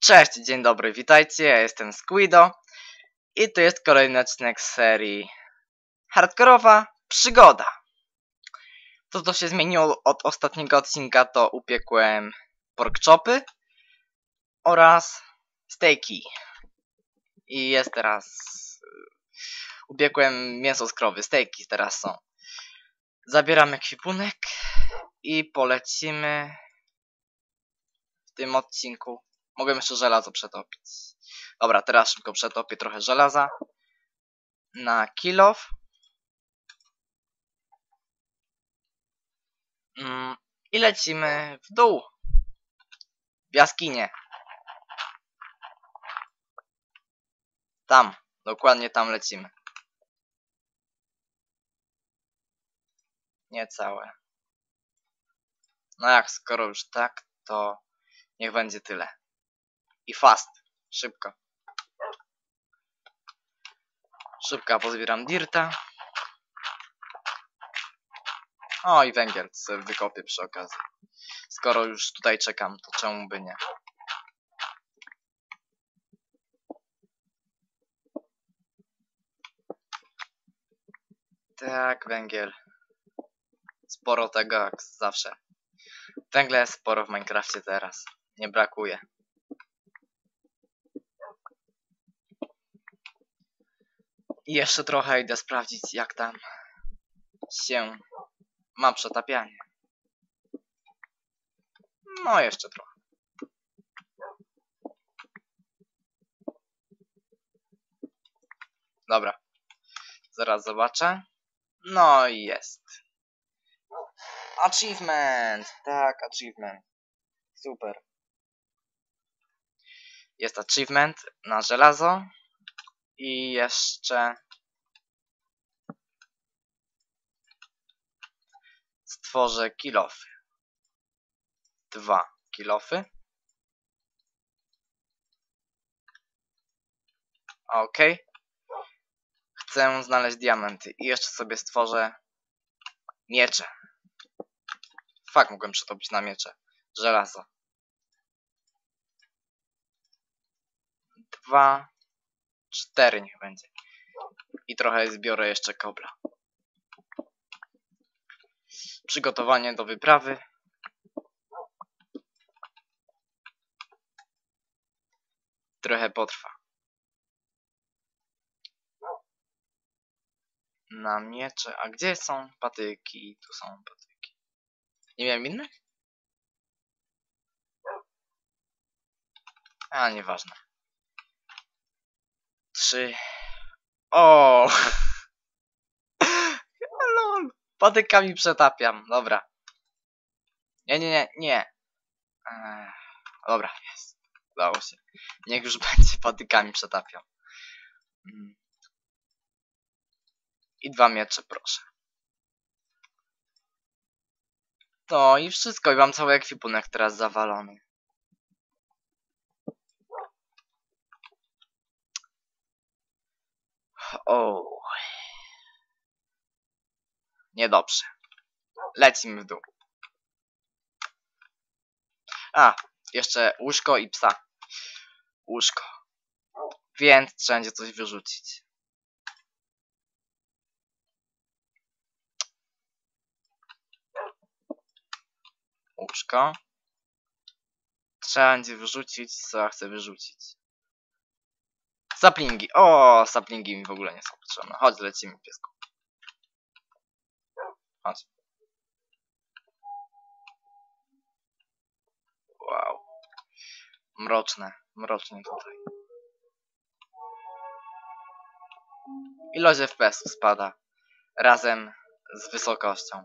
Cześć, dzień dobry, witajcie, ja jestem Squido i to jest kolejny odcinek serii Hardkorowa Przygoda. To, co się zmieniło od ostatniego odcinka, to upiekłem pork chopy oraz steaki. I jest teraz... Upiekłem mięso z krowy, steaki teraz są. Zabieram ekwipunek i polecimy w tym odcinku Mogę jeszcze żelazo przetopić. Dobra, teraz szybko przetopię trochę żelaza. Na kilof. Mm, I lecimy w dół. W jaskinię. Tam. Dokładnie tam lecimy. Nie całe. No jak, skoro już tak, to niech będzie tyle i fast. Szybko. Szybko pozbieram dirta. O i węgiel wykopię przy okazji. Skoro już tutaj czekam, to czemu by nie? Tak, węgiel. Sporo tego jak zawsze. Węgla jest sporo w Minecrafcie teraz. Nie brakuje. Jeszcze trochę idę sprawdzić jak tam się ma przetapianie. No jeszcze trochę. Dobra. Zaraz zobaczę. No i jest. Achievement! Tak, achievement. Super. Jest achievement na żelazo. I jeszcze stworzę kilofy. Dwa kilofy. Ok. Chcę znaleźć diamenty i jeszcze sobie stworzę miecze. Fak, mogłem przetopić na miecze. Żelazo. Dwa Cztery niech będzie. I trochę zbiorę jeszcze kobla. Przygotowanie do wyprawy. Trochę potrwa. Na miecze. A gdzie są patyki? Tu są patyki. Nie wiem innych? A, nieważne trzy. O! Lol. Patykami przetapiam. Dobra. Nie, nie, nie, nie. Eee, dobra, jest. Udało się. Niech już będzie patykami przetapiam. Mm. I dwa miecze, proszę. No i wszystko. I mam cały ekwipunek teraz zawalony. O. Niedobrze. Lecimy w dół. A, jeszcze łóżko i psa. Łóżko. Więc trzeba będzie coś wyrzucić. Łóżko. Trzeba będzie wyrzucić, co ja chcę wyrzucić. Saplingi. O, saplingi mi w ogóle nie są potrzebne. Chodź, lecimy, piesku. Chodź. Wow. Mroczne, mrocznie tutaj. Ilość FPS spada razem z wysokością.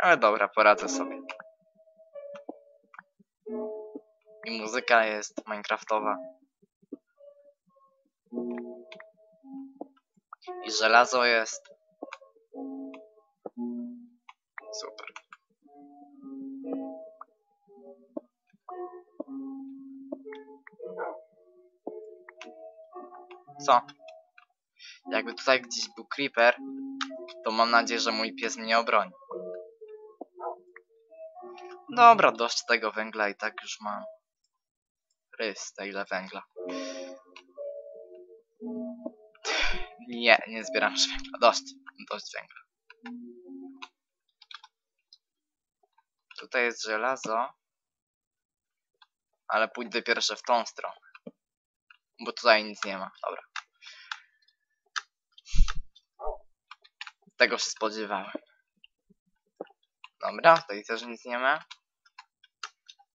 Ale dobra, poradzę sobie. I muzyka jest minecraftowa. I żelazo jest. Super. Co? Jakby tutaj gdzieś był creeper, to mam nadzieję, że mój pies mnie obroni. Dobra, dość tego węgla i tak już mam. Rys, ile węgla. Nie, nie zbieram już węgla. Dość, dość węgla. Tutaj jest żelazo. Ale pójdę pierwsze w tą stronę. Bo tutaj nic nie ma. Dobra. Tego się spodziewałem. Dobra, tutaj też nic nie ma.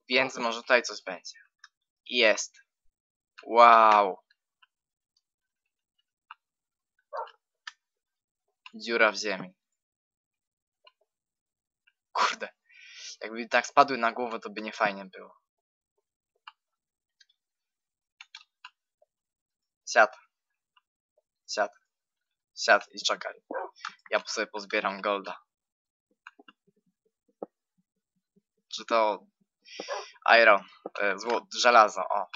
Więc może tutaj coś będzie. Jest. Wow. Dziura w ziemi. Kurde. Jakby tak spadły na głowę, to by nie fajnie było. Siad. Siad. Siad i czekaj. Ja sobie pozbieram golda. Czy to iron, e, zło, żelazo, o.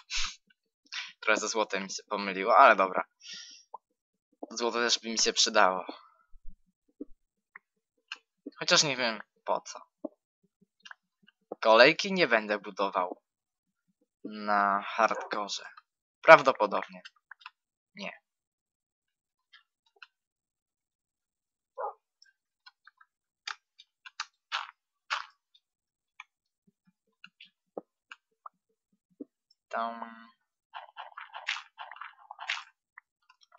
Trochę ze złotem mi się pomyliło, ale dobra. Złoto też by mi się przydało. Chociaż nie wiem po co. Kolejki nie będę budował na hardkorze. Prawdopodobnie. Nie. Tam.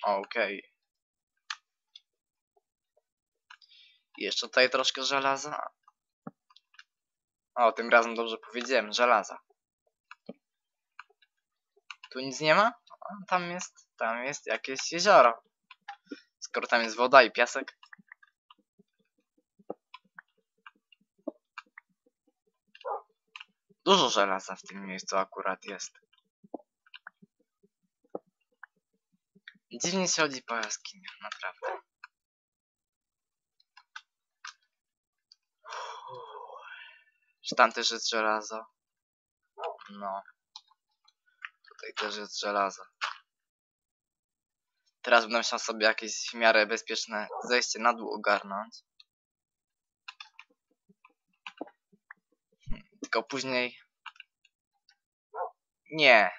Okej. Jeszcze tutaj troszkę żelaza. O, tym razem dobrze powiedziałem, żelaza. Tu nic nie ma? Tam jest, tam jest jakieś jezioro. Skoro tam jest woda i piasek. Dużo żelaza w tym miejscu akurat jest. Dziwnie się chodzi po jaskiniach, naprawdę. Czy tam też jest żelazo? No. Tutaj też jest żelazo. Teraz będę musiał sobie jakieś w miarę bezpieczne zejście na dół ogarnąć. Tylko później... Nie,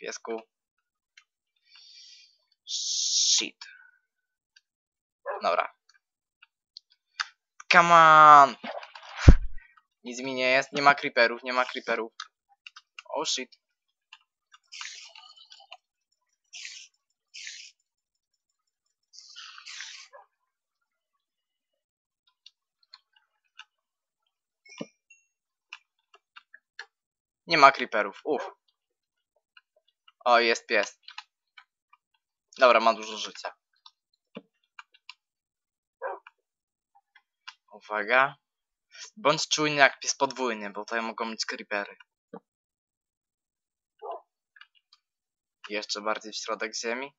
piesku. Shit. Dobra. Come on! Nic mi nie jest, nie ma creeperów, nie ma creeperów. Oh shit. Nie ma creeperów, uff. O, jest pies. Dobra, ma dużo życia. Uwaga. Bądź czujny jak pies podwójny, bo tutaj mogą być creepery. Jeszcze bardziej w środek ziemi.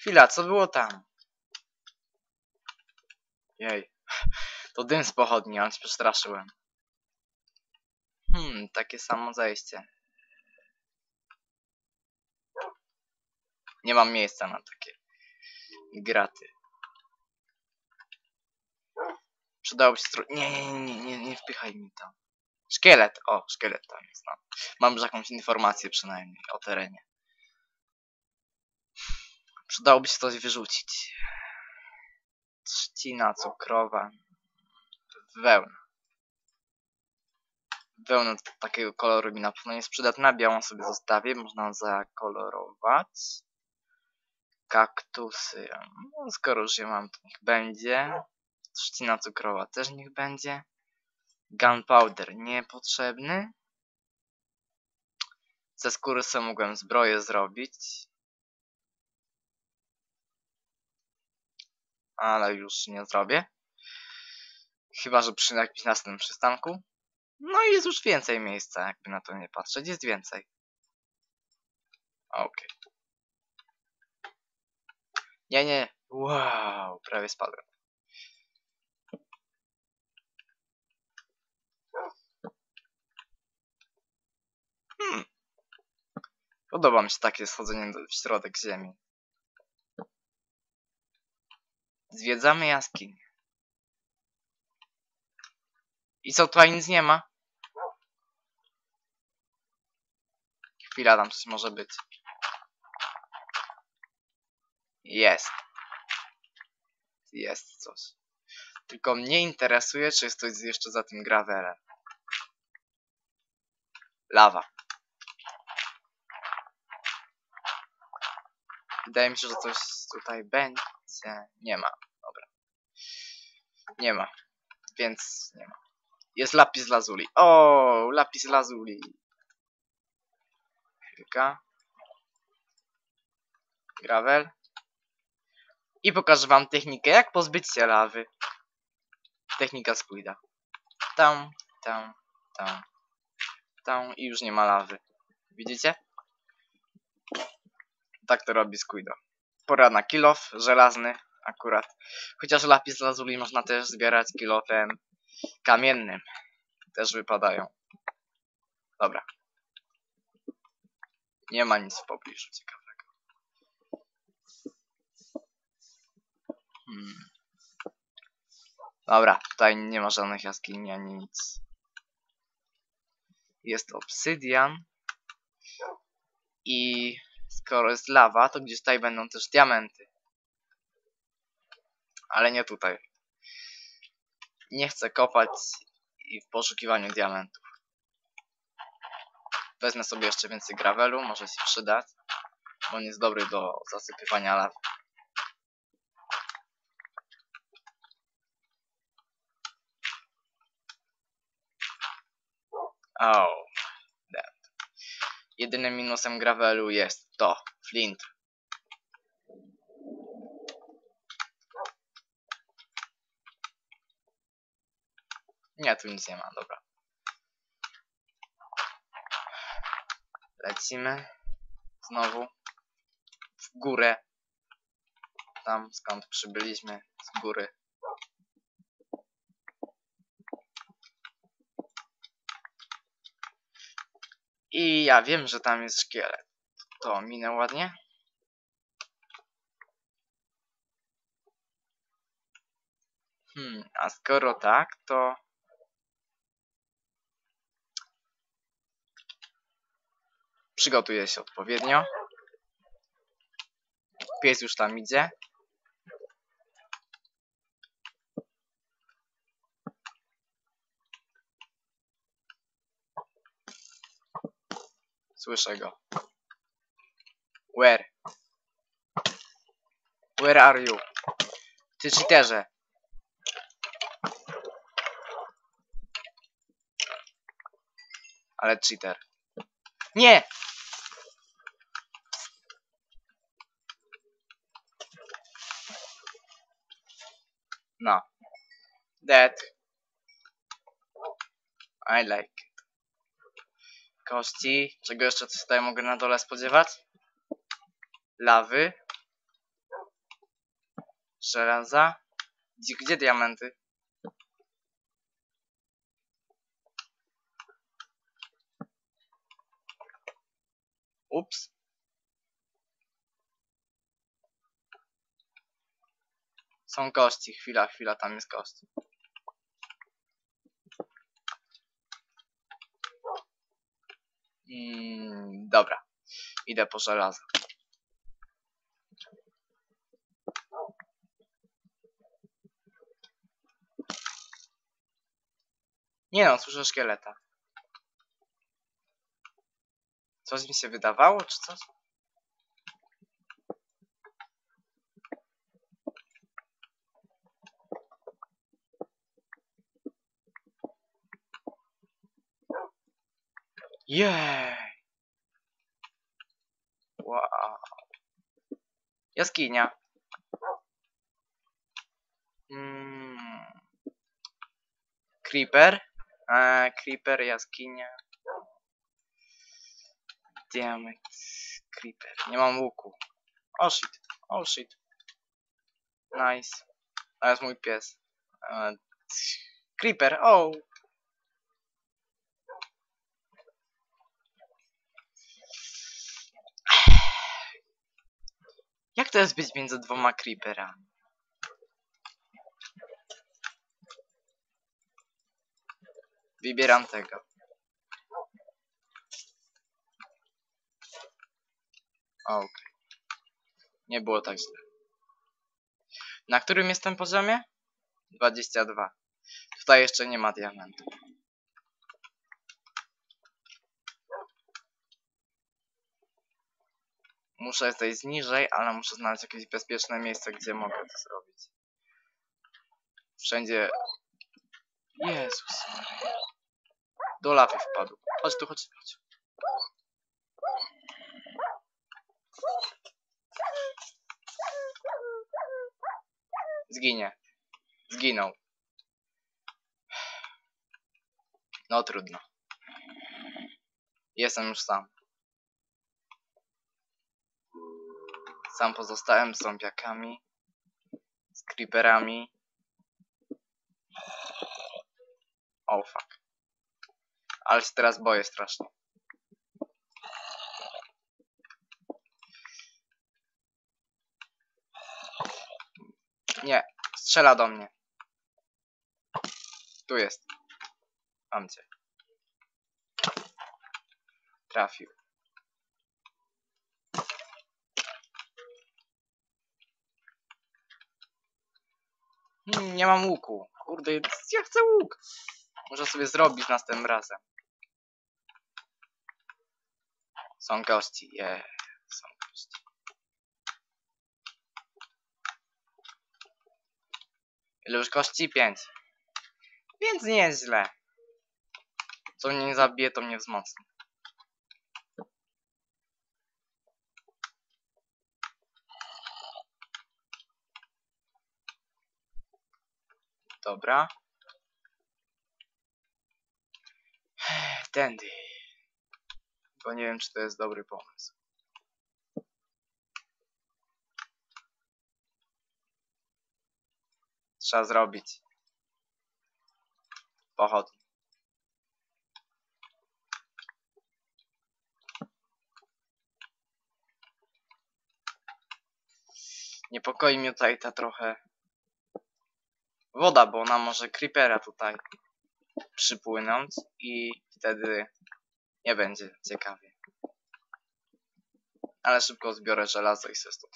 Chwila, co było tam? Jej. To dym z pochodni, ale się przestraszyłem. Takie samo zejście. Nie mam miejsca na takie graty. Przydałoby się. Nie, nie, nie, nie, nie wpychaj mi tam. Szkielet! O, szkielet tam jest, no. Mam już jakąś informację przynajmniej o terenie. Przydałoby się coś wyrzucić. Trzcina cukrowa. Wełna. Wełna takiego koloru mi na pewno jest przydatna. Białą sobie zostawię. Można zakolorować. Kaktusy. No, skoro już je mam, to niech będzie. Trzcina cukrowa też niech będzie. Gunpowder niepotrzebny. Ze skóry sobie mogłem zbroję zrobić. Ale już nie zrobię. Chyba, że przy jakimś następnym przystanku. No i jest już więcej miejsca, jakby na to nie patrzeć. Jest więcej. Okej. Nie, nie. Wow, prawie spadłem. Hmm. Podoba mi się takie schodzenie w środek ziemi. Zwiedzamy jaskinię. I co, tutaj nic nie ma? Chwila, tam coś może być. Jest. Jest coś. Tylko mnie interesuje, czy jest coś jeszcze za tym gravelem. Lawa. Wydaje mi się, że coś tutaj będzie. Nie ma. Dobra. Nie ma. Więc nie ma. Jest lapis lazuli. O, lapis lazuli. Chwilka. Gravel. I pokażę wam technikę, jak pozbyć się lawy. Technika Squida. Tam, tam, tam, tam i już nie ma lawy. Widzicie? Tak to robi Squido. Pora na kilof żelazny akurat. Chociaż lapis lazuli można też zbierać kilofem kamiennym. Też wypadają. Dobra. Nie ma nic w pobliżu ciekawego. Hmm. Dobra, tutaj nie ma żadnych jaskini ani nic. Jest obsydian. I skoro jest lawa, to gdzieś tutaj będą też diamenty. Ale nie tutaj. Nie chcę kopać i w poszukiwaniu diamentów. Wezmę sobie jeszcze więcej gravelu, może się przydać. Bo on jest dobry do zasypywania lawy. Oh. Jedynym minusem gravelu jest to, flint. Nie, tu nic nie ma, dobra. Lecimy. Znowu. W górę. Tam skąd przybyliśmy. Z góry. I ja wiem, że tam jest szkielet. To minę ładnie. Hmm, a skoro tak, to... Przygotuję się odpowiednio. Pies już tam idzie. Słyszę go. Where? Where are you? Ty cheaterze. Ale cheater. Nie! No. That. I like. Kości. Czego jeszcze tutaj mogę na dole spodziewać? Lawy. Żelaza. Gdzie, gdzie diamenty? Ups. Są kości. Chwila, chwila, tam jest kość. Mm, dobra. Idę po żelazo. Nie no, słyszę szkieleta. Coś mi się wydawało, czy coś? Jej! Wow. Jaskinia. Mm. Creeper. E, creeper, jaskinia. Diament. Creeper. Nie mam łuku. Oh shit. Oh shit. Nice. To jest mój pies. E, creeper. Oh. Jak to jest być między dwoma creeperami? Wybieram tego. Okej. Nie było tak źle. Na którym jestem poziomie? 22. Tutaj jeszcze nie ma diamentu. Muszę zejść niżej, ale muszę znaleźć jakieś bezpieczne miejsce, gdzie mogę to zrobić. Wszędzie... Jezus. Do lawy wpadł. Chodź tu, chodź, chodź. Zginie. Zginął. No trudno. Jestem już sam. Sam pozostałem z zombiakami. Z creeperami. Oh, fuck. Ale się teraz boję strasznie. Nie, strzela do mnie. Tu jest. Mam cię. Trafił. Nie mam łuku. Kurde, ja chcę łuk. Muszę sobie zrobić następnym razem. Są kości, je, są kości. Ile już kości? 5. Więc nie jest. Co mnie nie zabije, to mnie wzmocni. Dobra. Tędy. Bo nie wiem, czy to jest dobry pomysł. Trzeba zrobić. Pochodnie. Niepokoi mnie tutaj ta trochę woda, bo ona może creepera tutaj przypłynąć i wtedy nie będzie ciekawie. Ale szybko zbiorę żelazo i se stąd.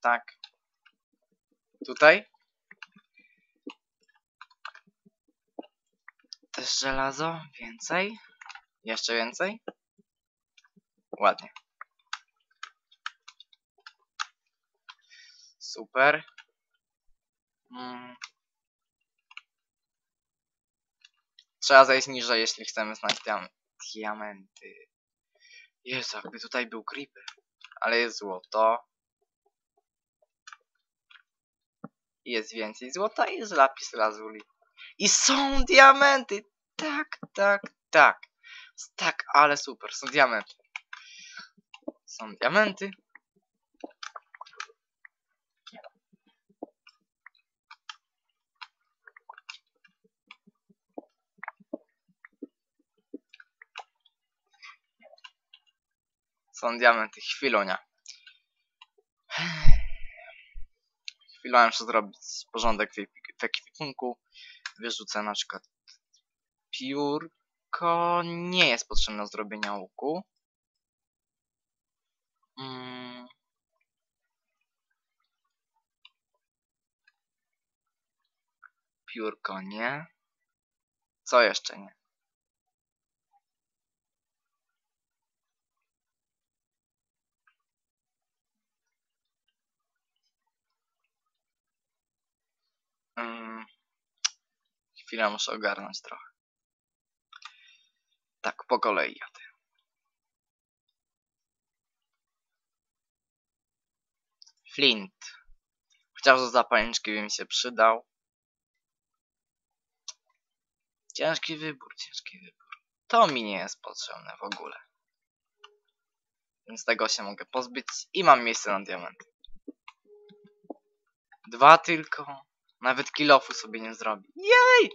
Tak. Tutaj. Też żelazo. Więcej. Jeszcze więcej. Ładnie. Super. Mm. Trzeba zejść niżej, jeśli chcemy znaleźć diam diamenty. Jezu, jakby tutaj był creeper. Ale jest złoto. Jest więcej złota i jest lapis lazuli. I są diamenty! Tak, tak, tak. Tak, ale super, są diamenty. Są diamenty. Są diamenty, chwilonia. Chwilę muszę zrobić porządek w ekwipunku. Wyrzucę na przykład piórko. Nie jest potrzebne do zrobienia łuku. Mm. Piórko nie. Co jeszcze nie? Mm. Chwilę muszę ogarnąć trochę. Tak, po kolei. Flint. Chociaż do zapalniczki by mi się przydał. Ciężki wybór, ciężki wybór. To mi nie jest potrzebne w ogóle. Więc tego się mogę pozbyć i mam miejsce na diamenty. Dwa tylko. Nawet kilofu sobie nie zrobi. Jej!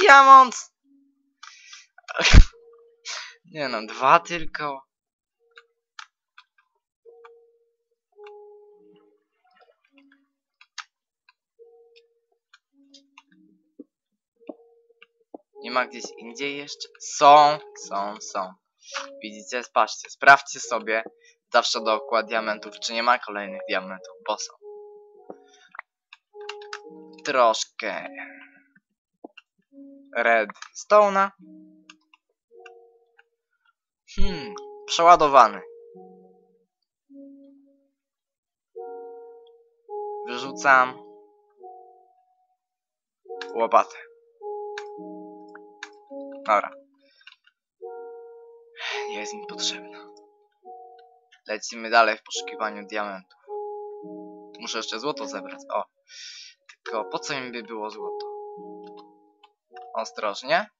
Diamont! nie no, dwa tylko. Nie ma gdzieś indziej jeszcze? Są, są, są. Widzicie? Patrzcie, sprawdźcie sobie zawsze dookoła diamentów, czy nie ma kolejnych diamentów, bo są. Troszkę redstone'a. Hmm, przeładowany. Wyrzucam łopatę. Dobra. Nie jest mi potrzebna. Lecimy dalej w poszukiwaniu diamentów. Muszę jeszcze złoto zebrać. O. Tylko po co im by było złoto? Ostrożnie.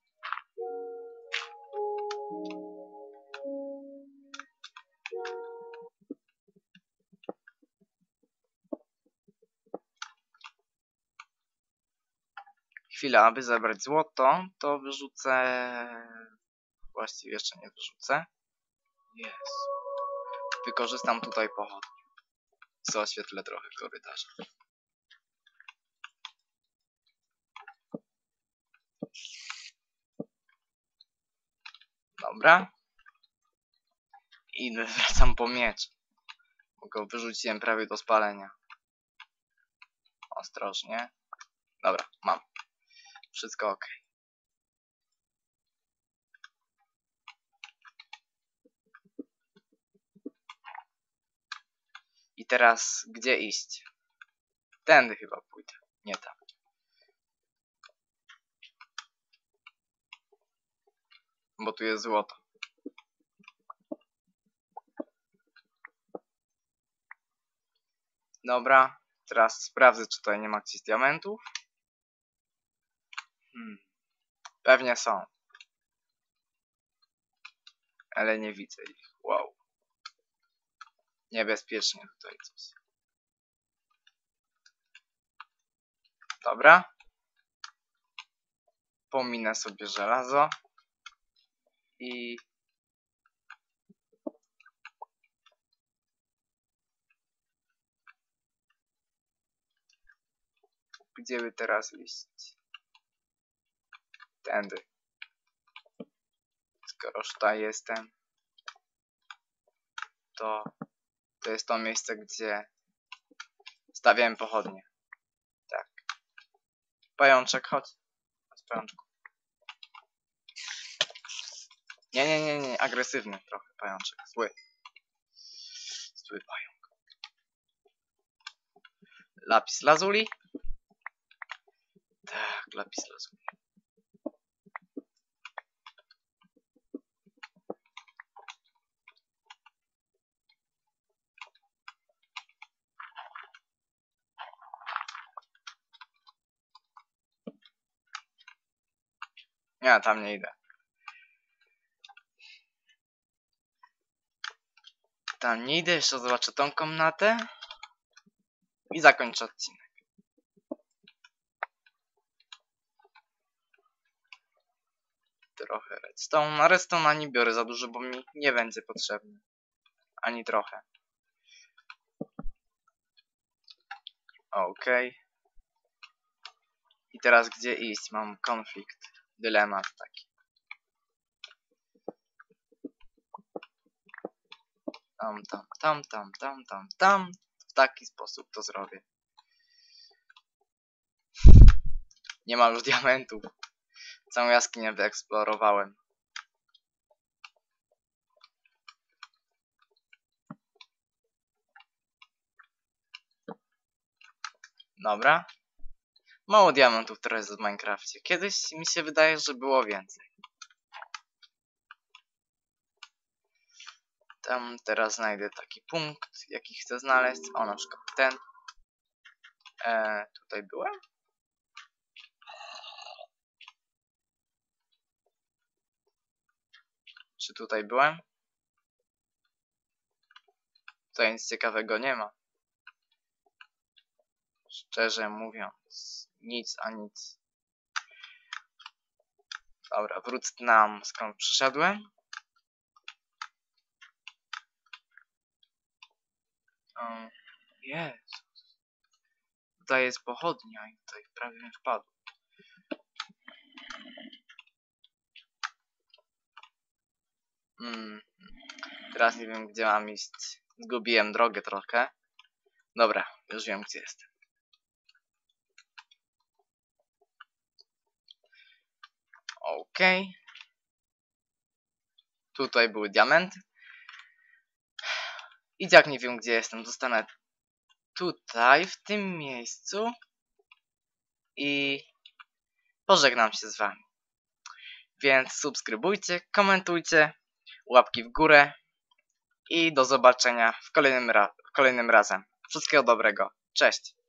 Chwila, aby zebrać złoto, to wyrzucę... Właściwie jeszcze nie wyrzucę. Jest. Wykorzystam tutaj pochodnie. Co oświetlę trochę korytarza. Dobra. I wracam po miecz. Bo go wyrzuciłem prawie do spalenia. Ostrożnie. Dobra, mam. Wszystko ok. I teraz gdzie iść? Tędy chyba pójdę. Nie tam. Bo tu jest złoto. Dobra, teraz sprawdzę, czy tutaj nie ma gdzieś diamentów. Hmm. Pewnie są. Ale nie widzę ich. Wow. Niebezpiecznie tutaj coś. Dobra. Pominę sobie żelazo. I... Gdzie by teraz iść? Tędy. Skoro już tutaj jestem, to to jest to miejsce, gdzie stawiałem pochodnie. Tak. Pajączek, chodź. Chodź, pajączku. Nie, nie, nie, nie, agresywny trochę pajączek. Zły. Zły pająk. Lapis lazuli? Tak, lapis lazuli. Nie, tam nie idę. Tam nie idę, jeszcze zobaczę tą komnatę. I zakończę odcinek. Trochę redstone. Na redstone nie biorę za dużo, bo mi nie będzie potrzebny. Ani trochę. Okej. I teraz gdzie iść? Mam konflikt. Dylemat taki. Tam, tam, tam, tam, tam, tam, tam. W taki sposób to zrobię. Nie ma już diamentów. Całą jaskinię wyeksplorowałem. Dobra. Mało diamentów teraz jest w Minecrafcie. Kiedyś mi się wydaje, że było więcej. Tam teraz znajdę taki punkt, jaki chcę znaleźć. O, na przykład ten. E, tutaj byłem? Czy tutaj byłem? Tutaj nic ciekawego nie ma. Szczerze mówiąc, nic a nic. Dobra, wrócę nam skąd przyszedłem. Um, Jezus. Tutaj jest pochodnia i tutaj prawie mi wpadł. Mm. Teraz nie wiem gdzie mam iść. Zgubiłem drogę trochę. Dobra, już wiem gdzie jestem. Okej. Okay. Tutaj były diamenty. I jak nie wiem, gdzie jestem, zostanę tutaj, w tym miejscu. I pożegnam się z wami. Więc subskrybujcie, komentujcie, łapki w górę i do zobaczenia w kolejnym, ra kolejnym razem. Wszystkiego dobrego. Cześć!